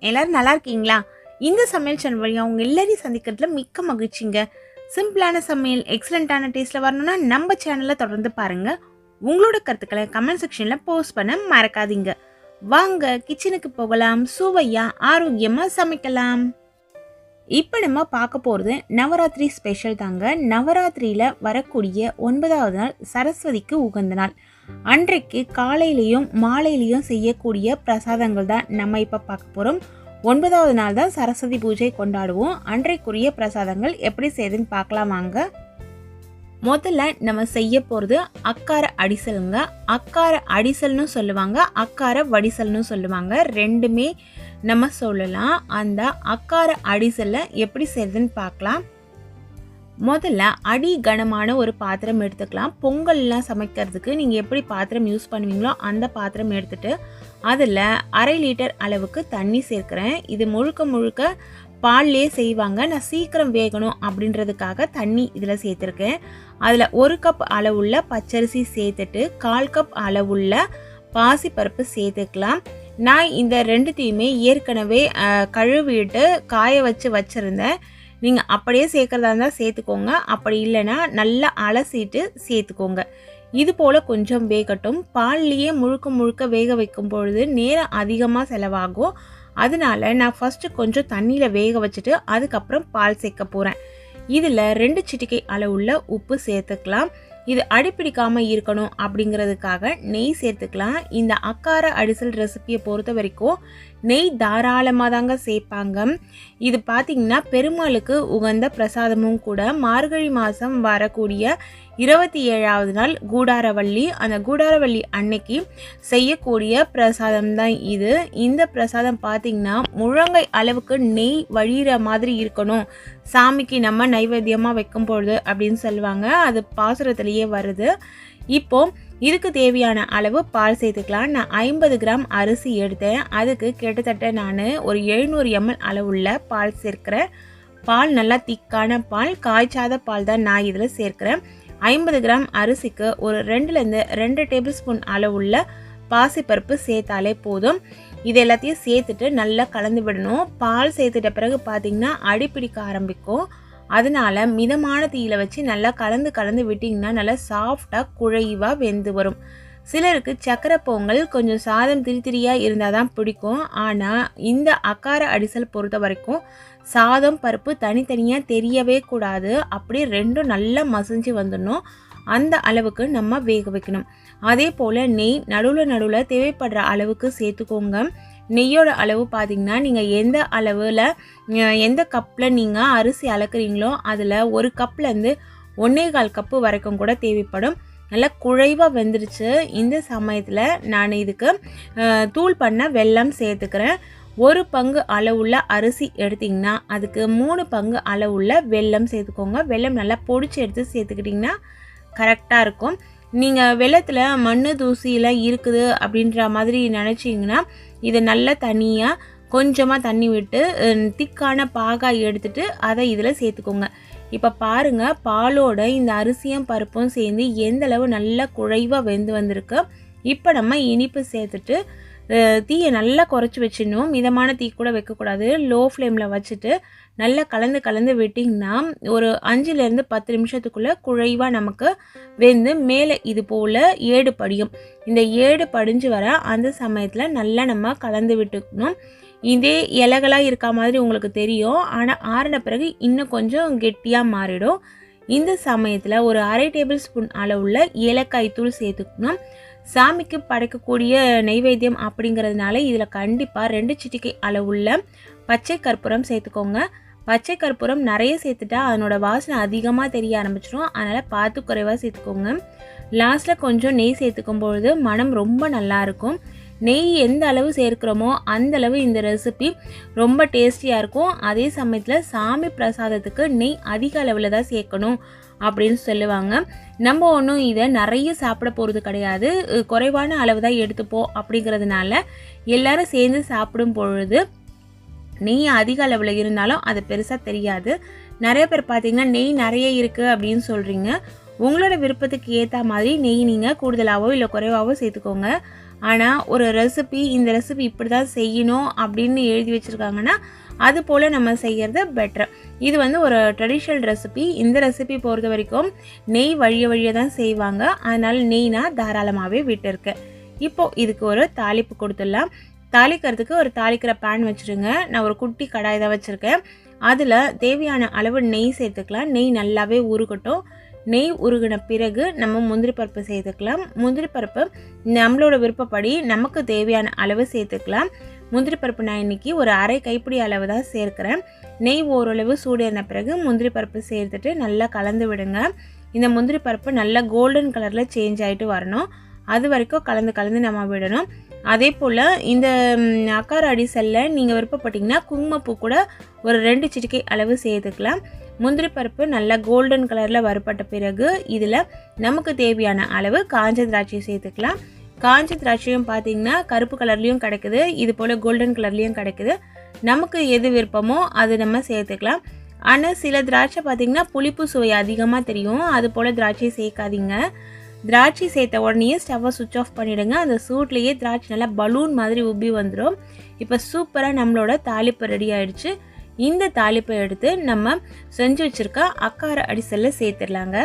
எல்லாரும் நல்லா இருக்கீங்களா? இந்த சமையல் சேனல் வழியாக அவங்க எல்லாரையும் சந்திக்கிறதுல மிக்க மகிழ்ச்சிங்க. சிம்பிளான சமையல் எக்ஸலண்ட்டான டேஸ்ட்டில் வரணும்னா நம்ம சேனலை தொடர்ந்து பாருங்க. உங்களோட கருத்துக்களை கமெண்ட் செக்ஷனில் போஸ்ட் பண்ண மறக்காதீங்க. வாங்க கிச்சனுக்கு போகலாம் சுவையாக ஆரோக்கியமாக சமைக்கலாம். இப்போ நம்ம பார்க்க போகிறது நவராத்திரி ஸ்பெஷல் தாங்க. நவராத்திரியில் வரக்கூடிய ஒன்பதாவது நாள் சரஸ்வதிக்கு உகந்த நாள். அன்றைக்கு காலையிலையும் மாலையிலையும் செய்யக்கூடிய பிரசாதங்கள் தான் நம்ம இப்போ பார்க்க போகிறோம் ஒன்பதாவது நாள் தான் சரஸ்வதி பூஜை கொண்டாடுவோம். அன்றைக்குரிய பிரசாதங்கள் எப்படி செய்யுதுன்னு பார்க்கலாம் வாங்க. முதல்ல நம்ம செய்ய போகிறது அக்கார அடிசலுங்க. அக்கார அடிசல்னு சொல்லுவாங்க. அக்கார வடிசல்னு சொல்லுவாங்க. ரெண்டுமே நம்ம சொல்லலாம். அந்த அக்கார அடிசலை எப்படி செய்யுதுன்னு பார்க்கலாம். முதல்ல அடி கனமான ஒரு பாத்திரம் எடுத்துக்கலாம். பொங்கல்லாம் சமைக்கிறதுக்கு நீங்கள் எப்படி பாத்திரம் யூஸ் பண்ணுவீங்களோ அந்த பாத்திரம் எடுத்துகிட்டு அதில் அரை லிட்டர் அளவுக்கு தண்ணி சேர்க்குறேன். இது முழுக்க முழுக்க பால்லே செய்வாங்க. நான் சீக்கிரம் வேகணும் அப்படின்றதுக்காக தண்ணி இதில் சேர்த்துருக்கேன். அதில் ஒரு கப் அளவுள்ள பச்சரிசி சேர்த்துட்டு கால் கப் அளவுள்ள பாசிப்பருப்பு சேர்த்துக்கலாம். நான் இந்த ரெண்டுத்தையுமே ஏற்கனவே கழுவிட்டு காய வச்சு வச்சுருந்தேன். நீங்கள் அப்படியே சேர்க்குறதா இருந்தால் சேர்த்துக்கோங்க. அப்படி இல்லைன்னா நல்லா அலசிட்டு சேர்த்துக்கோங்க. இது போல் கொஞ்சம் வேகட்டும். பால்லையே முழுக்க முழுக்க வேக வைக்கும் பொழுது நேரம் அதிகமாக செலவாகும். அதனால நான் ஃபஸ்ட்டு கொஞ்சம் தண்ணியில் வேக வச்சுட்டு அதுக்கப்புறம் பால் சேர்க்க போகிறேன் இதில் ரெண்டு சிட்டிக்கை அளவுள்ள உப்பு சேர்த்துக்கலாம். இது அடிப்பிடிக்காம இருக்கணும் அப்படிங்கிறதுக்காக நெய் சேர்த்துக்கலாம். இந்த அக்கார அடிசல் ரெசிபியை பொறுத்த வரைக்கும் நெய் தாராளமாக தாங்க சேர்ப்பாங்க. இது பார்த்திங்கன்னா பெருமாளுக்கு உகந்த பிரசாதமும் கூட. மார்கழி மாதம் வரக்கூடிய இருபத்தி ஏழாவது நாள் கூடாரவள்ளி. அந்த கூடாரவள்ளி அன்னைக்கு செய்யக்கூடிய பிரசாதம் தான் இது. இந்த பிரசாதம் பார்த்திங்கன்னா முழங்கை அளவுக்கு நெய் வழிகிற மாதிரி இருக்கணும். சாமிக்கு நம்ம நைவேத்தியமாக வைக்கும் பொழுது அப்படின்னு சொல்லுவாங்க. அது பாசுரத்துலேயே வருது. இப்போ இதுக்கு தேவையான அளவு பால் சேர்த்துக்கலாம். நான் ஐம்பது கிராம் அரிசி எடுத்தேன். அதுக்கு கிட்டத்தட்ட நான் ஒரு எழுநூறு எம்எல் அளவுள்ள பால் சேர்க்கிறேன். பால் நல்லா திக்கான பால். காய்ச்சாத பால் தான் நான் இதில் சேர்க்கிறேன். ஐம்பது கிராம் அரிசிக்கு ஒரு ரெண்டுலேருந்து ரெண்டு டேபிள் ஸ்பூன் அளவுள்ள பாசிப்பருப்பு சேர்த்தாலே போதும். இது எல்லாத்தையும் சேர்த்துட்டு நல்லா கலந்து விடணும். பால் சேர்த்துட்ட பிறகு பார்த்திங்கன்னா அடிப்பிடிக்க ஆரம்பிக்கும். அதனால் மிதமான தீயில வச்சு நல்லா கலந்து கலந்து விட்டிங்கன்னா நல்லா சாஃப்டாக குழைவாக வெந்து வரும். சிலருக்கு சக்கரை பொங்கல் கொஞ்சம் சாதம் திரித்திரியாக இருந்தால் தான் பிடிக்கும். ஆனால் இந்த அக்கார அடிசல் பொறுத்த வரைக்கும் சாதம் பருப்பு தனித்தனியாக தெரியவே கூடாது. அப்படியே ரெண்டும் நல்லா மசிஞ்சு வந்துடணும். அந்த அளவுக்கு நம்ம வேக வைக்கணும். அதே போல் நெய் நடுவில் நடுவில் தேவைப்படுற அளவுக்கு சேர்த்துக்கோங்க. நெய்யோட அளவு பார்த்தீங்கன்னா நீங்கள் எந்த அளவில் எந்த கப்பில் நீங்கள் அரிசி அளக்குறீங்களோ அதில் ஒரு கப்லேருந்து ஒன்றே கால் கப்பு வரைக்கும் கூட தேவைப்படும். நல்லா குழைவாக வெந்துருச்சு. இந்த சமயத்தில் நான் இதுக்கு தூள் பண்ண வெல்லம் சேர்த்துக்கிறேன். ஒரு பங்கு அளவுள்ள அரிசி எடுத்திங்கன்னா அதுக்கு மூணு பங்கு அளவுள்ள வெல்லம் சேர்த்துக்கோங்க. வெல்லம் நல்லா பொடிச்சு எடுத்து சேர்த்துக்கிட்டிங்கன்னா கரெக்டாக இருக்கும். நீங்கள் வெள்ளத்தில் மண் தூசியெல்லாம் இருக்குது அப்படின்ற மாதிரி நினச்சிங்கன்னா இதை நல்லா தனியாக கொஞ்சமாக தண்ணி விட்டு திக்கான பாகாய் எடுத்துகிட்டு அதை இதில் சேர்த்துக்கோங்க. இப்போ பாருங்க பாலோட இந்த அரிசியும் பருப்பும் சேர்ந்து எந்தளவு நல்லா குழைவாக வெந்து வந்திருக்கு. இப்போ நம்ம இனிப்பு சேர்த்துட்டு தீயை நல்லா குறைச்சி வச்சிடணும். மிதமான தீ கூட வைக்கக்கூடாது. லோ ஃப்ளேமில் வச்சுட்டு நல்லா கலந்து கலந்து விட்டிங்கன்னா ஒரு அஞ்சுலேருந்து பத்து நிமிஷத்துக்குள்ளே குழைவாக நமக்கு வெந்து மேலே இது போல் ஏடு படியும். இந்த ஏடு படிஞ்சு வர அந்த சமயத்தில் நல்லா நம்ம கலந்து விட்டுக்கணும். இதே இலைகளாக இருக்க மாதிரி உங்களுக்கு தெரியும். ஆனால் ஆறின பிறகு இன்னும் கொஞ்சம் கெட்டியாக மாறிடும். இந்த சமயத்தில் ஒரு அரை டேபிள் ஸ்பூன் அளவுள்ள ஏலக்காய் தூள் சேர்த்துக்கணும். சாமிக்கு படைக்கக்கூடிய நெய்வேத்தியம் அப்படிங்கிறதுனால இதில் கண்டிப்பாக ரெண்டு சிட்டிக்கை அளவுள்ள பச்சை கற்பூரம் சேர்த்துக்கோங்க. பச்சை கற்பூரம் நிறைய சேர்த்துட்டா அதனோட வாசனை அதிகமாக தெரிய ஆரம்பிச்சிடும். அதனால் பார்த்து குறைவாக சேர்த்துக்கோங்க. லாஸ்ட்டில் கொஞ்சம் நெய் சேர்த்துக்கும் பொழுது மனம் ரொம்ப நல்லா இருக்கும். நெய் எந்த அளவு சேர்க்குறோமோ அந்தளவு இந்த ரெசிபி ரொம்ப டேஸ்டியாக இருக்கும். அதே சமயத்தில் சாமி பிரசாதத்துக்கு நெய் அதிக அளவில் தான் சேர்க்கணும் அப்படின்னு சொல்லுவாங்க. நம்ம ஒன்றும் இதை நிறைய சாப்பிட போகிறது கிடையாது. குறைவான அளவு தான் எடுத்துப்போம் அப்படிங்கிறதுனால எல்லாரும் சேர்ந்து சாப்பிடும் பொழுது நெய் அதிக அளவில் இருந்தாலும் அது பெருசாக தெரியாது. நிறைய பேர் பார்த்தீங்கன்னா நெய் நிறைய இருக்குது அப்படின்னு சொல்கிறீங்க உங்களோட விருப்பத்துக்கு ஏற்ற மாதிரி நெய் நீங்கள் கூடுதலாகவோ இல்லை குறைவாகவோ சேர்த்துக்கோங்க. ஆனால் ஒரு ரெசிபி இந்த ரெசிபி இப்படி தான் செய்யணும் அப்படின்னு எழுதி வச்சுருக்காங்கன்னா அது போல் நம்ம செய்கிறது பெட்டர் இது வந்து ஒரு ட்ரெடிஷ்னல் ரெசிபி இந்த ரெசிபி பொறுத்த வரைக்கும் நெய் வழிய வழியாக தான் செய்வாங்க. அதனால் நெய் நான் தாராளமாகவே விட்டுருக்கேன் இப்போது இதுக்கு ஒரு தாளிப்பு கொடுத்துடலாம். தாளிக்கிறதுக்கு ஒரு தாளிக்கிற பேன் வச்சுருங்க. நான் ஒரு குட்டி கடாய் தான் வச்சுருக்கேன். அதில் தேவையான அளவு நெய் சேர்த்துக்கலாம். நெய் நல்லாவே உருகட்டும். நெய் உருகின பிறகு நம்ம முந்திரி பருப்பு சேர்த்துக்கலாம். முந்திரி பருப்பு நம்மளோட விருப்பப்படி நமக்கு தேவையான அளவு சேர்த்துக்கலாம். முந்திரி பருப்பு நான் இன்றைக்கி ஒரு அரை கைப்பிடி அளவு தான் சேர்க்குறேன். நெய் ஓரளவு சூடேறின பிறகு முந்திரி பருப்பு சேர்த்துட்டு நல்லா கலந்து விடுங்க. இந்த முந்திரி பருப்பு நல்லா கோல்டன் கலரில் சேஞ்ச் ஆகிட்டு வரணும். அது வரைக்கும் கலந்து கலந்து நம்ம விடணும். அதே போல் இந்த அக்கார அடிசல்ல நீங்கள் விருப்பப்பட்டிங்கன்னா குங்குமப்பூ கூட ஒரு ரெண்டு சிட்டிக்கை அளவு சேர்த்துக்கலாம். முந்திரி பருப்பு நல்லா கோல்டன் கலரில் வறுப்பட்ட பிறகு இதில் நமக்கு தேவையான அளவு காஞ்ச திராட்சையை சேர்த்துக்கலாம். காஞ்ச திராட்சையும் பார்த்தீங்கன்னா கருப்பு கலர்லேயும் கிடைக்குது இது போல் கோல்டன் கலர்லேயும் கிடைக்குது. நமக்கு எது விருப்பமோ அது நம்ம சேர்த்துக்கலாம். ஆனால் சில திராட்சை பார்த்திங்கன்னா புளிப்பு சுவை அதிகமாக தெரியும் அது போல் திராட்சை சேர்க்காதீங்க. திராட்சை சேர்த்த உடனே ஸ்டவ்வை சுவிச் ஆஃப் பண்ணிவிடுங்க அந்த சூட்லேயே திராட்சை நல்லா பலூன் மாதிரி உப்பி வந்துடும் இப்போ சூப்பராக நம்மளோட தாளிப்பு ரெடி ஆகிடுச்சு இந்த தாளிப்பை எடுத்து நம்ம செஞ்சு வச்சுருக்க அக்கார அடிசல்ல சேர்த்துடலாங்க.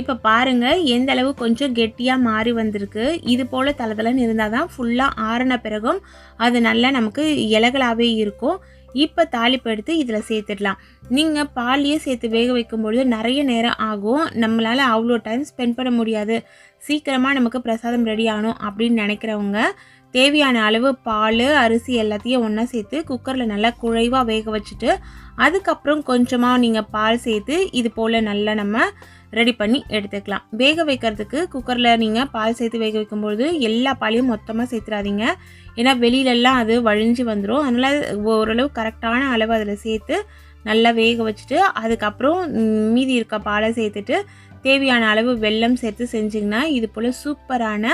இப்போ பாருங்கள் எந்த அளவு கொஞ்சம் கெட்டியாக மாறி வந்திருக்கு. இது போல் தளதளன்னு இருந்தால் தான் ஃபுல்லாக ஆறின பிறகும் அது நல்லா நமக்கு இலகலாகவே இருக்கும். இப்போ தாளிப்பு எடுத்து இதில் சேர்த்துடலாம். நீங்கள் பாலையே சேர்த்து வேக வைக்கும்பொழுது நிறைய நேரம் ஆகும். நம்மளால் அவ்வளோ டைம் ஸ்பெண்ட் பண்ண முடியாது. சீக்கிரமாக நமக்கு பிரசாதம் ரெடி ஆகணும் அப்படின்னு நினைக்கிறவங்க தேவையான அளவு பால் அரிசி எல்லாத்தையும் ஒன்றா சேர்த்து குக்கரில் நல்லா குழைவாக வேக வச்சுட்டு அதுக்கப்புறம் கொஞ்சமாக நீங்கள் பால் சேர்த்து இது போல் நல்லா நம்ம ரெடி பண்ணி எடுத்துக்கலாம். வேக வைக்கிறதுக்கு குக்கரில் நீங்கள் பால் சேர்த்து வேக வைக்கும்பொழுது எல்லா பாலையும் மொத்தமாக சேர்த்துடாதீங்க ஏன்னா வெளியிலெல்லாம் அது வழிஞ்சு வந்துடும் அதனால் ஓரளவு கரெக்டான அளவு அதில் சேர்த்து நல்லா வேக வச்சுட்டு அதுக்கப்புறம் மீதி இருக்க பாலை சேர்த்துட்டு தேவையான அளவு வெல்லம் சேர்த்து செஞ்சிங்கன்னா இது போல் சூப்பரான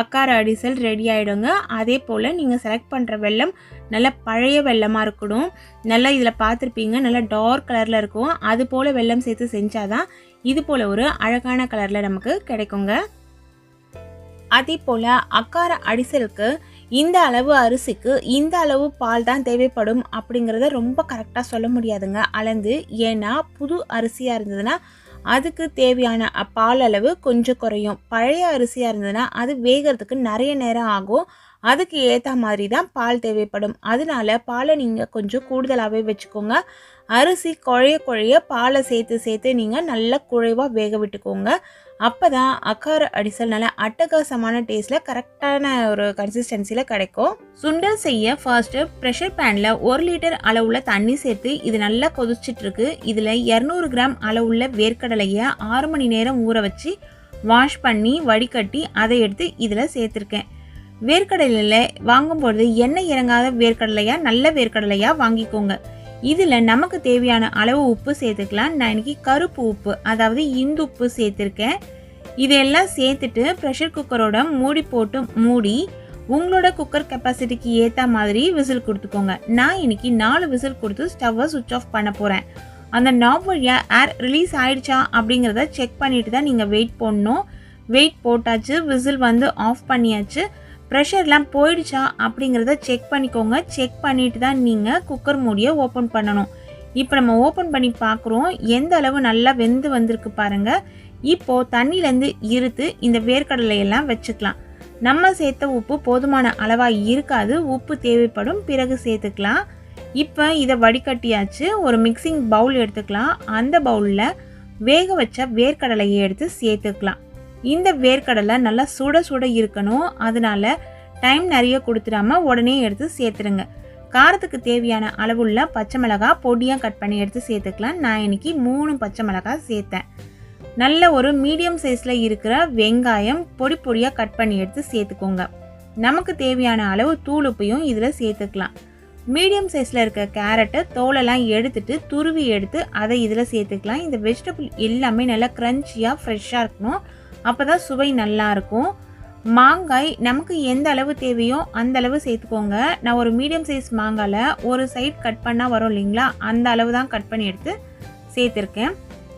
அக்கார அடிசல் ரெடி ஆகிடுங்க அதே போல் நீங்கள் செலக்ட் பண்ணுற வெல்லம் நல்ல பழைய வெள்ளமாக இருக்கணும் நல்லா இதில் பார்த்துருப்பீங்க. நல்லா டார்க் கலரில் இருக்கும். அது போல் வெல்லம் சேர்த்து செஞ்சாதான் இது போல் ஒரு அழகான கலரில் நமக்கு கிடைக்குங்க. அதே போல் அக்கார அடிசலுக்கு இந்த அளவு அரிசிக்கு இந்த அளவு பால் தான் தேவைப்படும் அப்படிங்கிறத ரொம்ப கரெக்டாக சொல்ல முடியாதுங்க. அளந்து ஏன்னா புது அரிசியாக இருந்ததுன்னா அதுக்கு தேவையான பால் அளவு கொஞ்சம் குறையும். பழைய அரிசியாக இருந்ததுன்னா அது வேகிறதுக்கு நிறைய நேரம் ஆகும். அதுக்கு ஏற்ற மாதிரி தான் பால் தேவைப்படும். அதனால பாலை நீங்கள் கொஞ்சம் கூடுதலாகவே வச்சுக்கோங்க. அரிசி குழைய குழைய பாலை சேர்த்து சேர்த்து நீங்கள் நல்லா குழைவாக வேக விட்டுக்கோங்க. அப்போ தான் அக்கார அடிசல் நல்லா அட்டகாசமான டேஸ்ட்டில் கரெக்டான ஒரு கன்சிஸ்டன்சியில் கிடைக்கும். சுண்டல் செய்ய ஃபர்ஸ்ட்டு ப்ரெஷர் பேனில் ஒரு லிட்டர் அளவுள்ள தண்ணி சேர்த்து இது நல்லா கொதிச்சிட்ருக்கு இதில் இரநூறு கிராம் அளவுள்ள வேர்க்கடலையை ஆறு மணி நேரம் ஊற வச்சு வாஷ் பண்ணி வடிகட்டி அதை எடுத்து இதில் சேர்த்துருக்கேன். வேர்க்கடலையில் வாங்கும்பொழுது எண்ணெய் இறங்காத வேர்க்கடலையாக நல்ல வேர்க்கடலையாக வாங்கிக்கோங்க. இதில் நமக்கு தேவையான அளவு உப்பு சேர்த்துக்கலாம். நான் இன்னைக்கு கருப்பு உப்பு அதாவது இந்து உப்பு சேர்த்துருக்கேன். இதெல்லாம் சேர்த்துட்டு ப்ரெஷர் குக்கரோட மூடி போட்டு மூடி உங்களோட குக்கர் கெப்பாசிட்டிக்கு ஏற்ற மாதிரி விசில் கொடுத்துக்கோங்க. நான் இன்னைக்கு நாலு விசில் கொடுத்து ஸ்டவ்வை சுவிட்ச் ஆஃப் பண்ண போகிறேன் அந்த நாப் வழியாக ஏர் ரிலீஸ் ஆயிடுச்சா அப்படிங்கிறத செக் பண்ணிட்டு தான் நீங்கள் வெயிட் போடணும். வெயிட் போட்டாச்சு விசில் வந்து ஆஃப் பண்ணியாச்சு. ப்ரெஷர்லாம் போயிடுச்சா அப்படிங்கிறத செக் பண்ணிக்கோங்க. செக் பண்ணிட்டு தான் நீங்கள் குக்கர் மூடியை ஓப்பன் பண்ணணும். இப்போ நம்ம ஓப்பன் பண்ணி பார்க்குறோம். எந்த அளவு நல்லா வெந்து வந்திருக்கு பாருங்கள் இப்போது தண்ணியிலேருந்து இருத்து இந்த வேர்க்கடலையெல்லாம் வச்சுக்கலாம். நம்ம சேர்த்த உப்பு போதுமான அளவாக இருக்காது. உப்பு தேவைப்படும். பிறகு சேர்த்துக்கலாம். இப்போ இதை வடிகட்டியாச்சு. ஒரு மிக்சிங் பவுல் எடுத்துக்கலாம். அந்த பவுலில் வேக வச்ச வேர்க்கடலையை எடுத்து சேர்த்துக்கலாம். இந்த வேர்க்கடலை நல்லா சுட சுட இருக்கணும். அதனால டைம் நிறைய கொடுத்துடாம உடனே எடுத்து சேர்த்துருங்க காரத்துக்கு தேவையான அளவுள்ள பச்சை மிளகாய் பொடியாக கட் பண்ணி எடுத்து சேர்த்துக்கலாம். நான் இன்னைக்கு மூணு பச்சை மிளகாய் சேர்த்தேன். நல்ல ஒரு மீடியம் சைஸில் இருக்கிற வெங்காயம் பொடி பொடியாக கட் பண்ணி எடுத்து சேர்த்துக்கோங்க. நமக்கு தேவையான அளவு தூளுப்பையும் இதில் சேர்த்துக்கலாம். மீடியம் சைஸில் இருக்க கேரட்டை தோலெல்லாம் எடுத்துட்டு துருவி எடுத்து அதை இதில் சேர்த்துக்கலாம். இந்த வெஜிடபிள் எல்லாமே நல்லா க்ரன்ச்சியாக ஃப்ரெஷ்ஷாக இருக்கணும். அப்போ தான் சுவை நல்லா இருக்கும். மாங்காய் நமக்கு எந்த அளவு தேவையோ அந்த அளவு சேர்த்துக்கோங்க. நான் ஒரு மீடியம் சைஸ் மாங்காயில் ஒரு சைட் கட் பண்ணால் வரும் இல்லைங்களா? அந்த அளவு தான் கட் பண்ணி எடுத்து சேர்த்துருக்கேன்.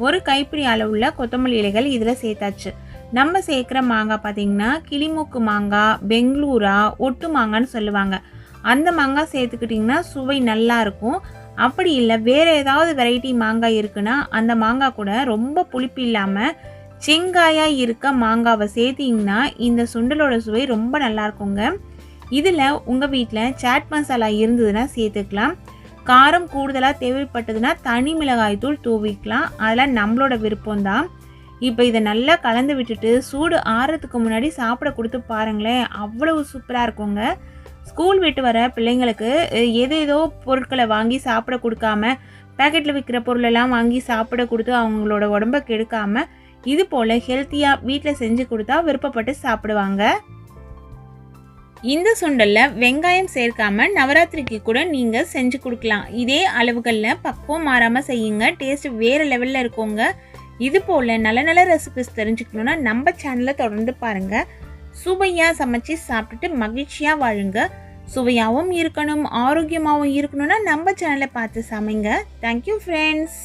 ஒரு கைப்பிடி அளவுள்ள கொத்தமல்லி இலைகள் இதில் சேர்த்தாச்சு. நம்ம சேர்க்குற மாங்காய் பார்த்தீங்கன்னா கிளிமூக்கு மாங்காய் பெங்களூரா ஒட்டு மாங்கான்னு சொல்லுவாங்க. அந்த மாங்காய் சேர்த்துக்கிட்டிங்கன்னா சுவை நல்லா இருக்கும். அப்படி இல்லை வேறு ஏதாவது வெரைட்டி மாங்காய் இருக்குன்னா அந்த மாங்காய் கூட ரொம்ப புளிப்பு இல்லாமல் செங்காயாக இருக்க மாங்காவை சேர்த்திங்கன்னா இந்த சுண்டலோட சுவை ரொம்ப நல்லா இருக்குங்க இதில் உங்கள் வீட்டில் சாட் மசாலா இருந்ததுன்னா சேர்த்துக்கலாம். காரம் கூடுதலாக தேவைப்பட்டதுன்னா தனி மிளகாய் தூள் தூவிக்கலாம். அதெல்லாம் நம்மளோட விருப்பம்தான். இப்போ இதை நல்லா கலந்து விட்டுட்டு சூடு ஆறுறதுக்கு முன்னாடி சாப்பிட கொடுத்து பாருங்களேன் அவ்வளவு சூப்பராக இருக்குங்க. ஸ்கூல் விட்டு வர பிள்ளைங்களுக்கு எது ஏதோ பொருட்களை வாங்கி சாப்பிட கொடுக்காம பேக்கெட்டில் விற்கிற பொருளெல்லாம் வாங்கி சாப்பிட கொடுத்து அவங்களோட உடம்ப கெடுக்காமல் இது போல் ஹெல்த்தியாக வீட்டில் செஞ்சு கொடுத்தா விருப்பப்பட்டு சாப்பிடுவாங்க. இந்த சுண்டலில் வெங்காயம் சேர்க்காம நவராத்திரிக்கு கூட நீங்கள் செஞ்சு கொடுக்கலாம். இதே அளவுகளில் பக்குவம் மாறாமல் செய்யுங்க. டேஸ்ட் வேறு லெவலில் இருக்கோங்க. இது போல் நல்ல நல்ல ரெசிபிஸ் தெரிஞ்சுக்கணுன்னா நம்ம சேனலை தொடர்ந்து பாருங்கள் சுவையாக சமைச்சு சாப்பிட்டுட்டு மகிழ்ச்சியாக வாழுங்க. சுவையாகவும் இருக்கணும் ஆரோக்கியமாகவும் இருக்கணும்னா நம்ம சேனலை பார்த்து சமைங்க. Thank you friends